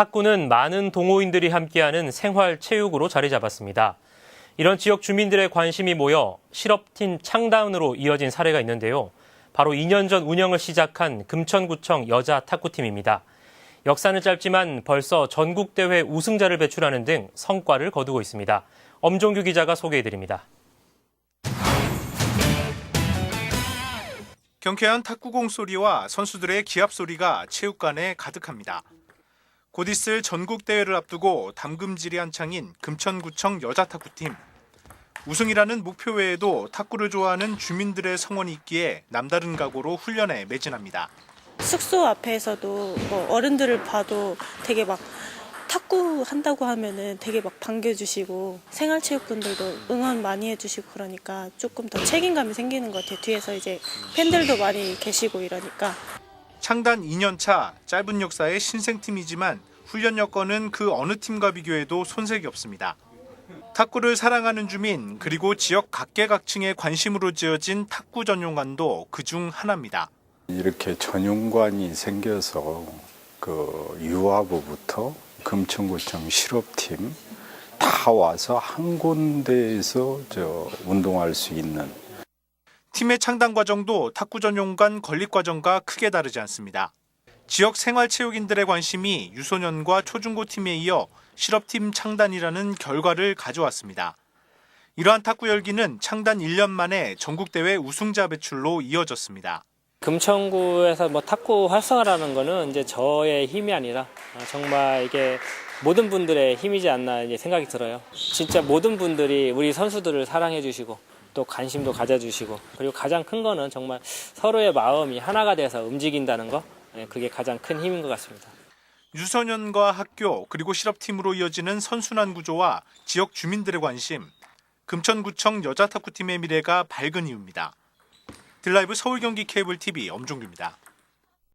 탁구는 많은 동호인들이 함께하는 생활 체육으로 자리 잡았습니다. 이런 지역 주민들의 관심이 모여 실업팀 창단으로 이어진 사례가 있는데요. 바로 2년 전 운영을 시작한 금천구청 여자 탁구팀입니다. 역사는 짧지만 벌써 전국대회 우승자를 배출하는 등 성과를 거두고 있습니다. 엄종규 기자가 소개해드립니다. 경쾌한 탁구공 소리와 선수들의 기합 소리가 체육관에 가득합니다. 곧 있을 전국 대회를 앞두고 담금질이 한창인 금천구청 여자 탁구팀. 우승이라는 목표 외에도 탁구를 좋아하는 주민들의 성원이 있기에 남다른 각오로 훈련에 매진합니다. 숙소 앞에서도 뭐 어른들을 봐도 되게 막 탁구 한다고 하면은 되게 막 반겨주시고 생활체육분들도 응원 많이 해주시고 그러니까 조금 더 책임감이 생기는 것 같아요. 뒤에서 이제 팬들도 많이 계시고 이러니까 창단 2년 차 짧은 역사의 신생팀이지만 훈련 여건은 그 어느 팀과 비교해도 손색이 없습니다. 탁구를 사랑하는 주민 그리고 지역 각계각층의 관심으로 지어진 탁구 전용관도 그중 하나입니다. 이렇게 전용관이 생겨서 그 유아부부터 금천구청 실업팀 다 와서 한 군데에서 저 운동할 수 있는 팀의 창단 과정도 탁구 전용관 건립 과정과 크게 다르지 않습니다. 지역 생활체육인들의 관심이 유소년과 초중고 팀에 이어 실업팀 창단이라는 결과를 가져왔습니다. 이러한 탁구 열기는 창단 1년 만에 전국대회 우승자 배출로 이어졌습니다. 금천구에서 뭐 탁구 활성화라는 거는 이제 저의 힘이 아니라 어, 정말 이게 모든 분들의 힘이지 않나 이제 생각이 들어요. 진짜 모든 분들이 우리 선수들을 사랑해 주시고 또 관심도 가져주시고 그리고 가장 큰 거는 정말 서로의 마음이 하나가 돼서 움직인다는 거 예, 그게 가장 큰 힘인 것 같습니다. 유소년과 학교 그리고 실업팀으로 이어지는 선순환 구조와 지역 주민들의 관심, 금천구청 여자 탁구팀의 미래가 밝은 이유입니다. 들라이브 서울 경기 케이블 TV 엄종규입니다.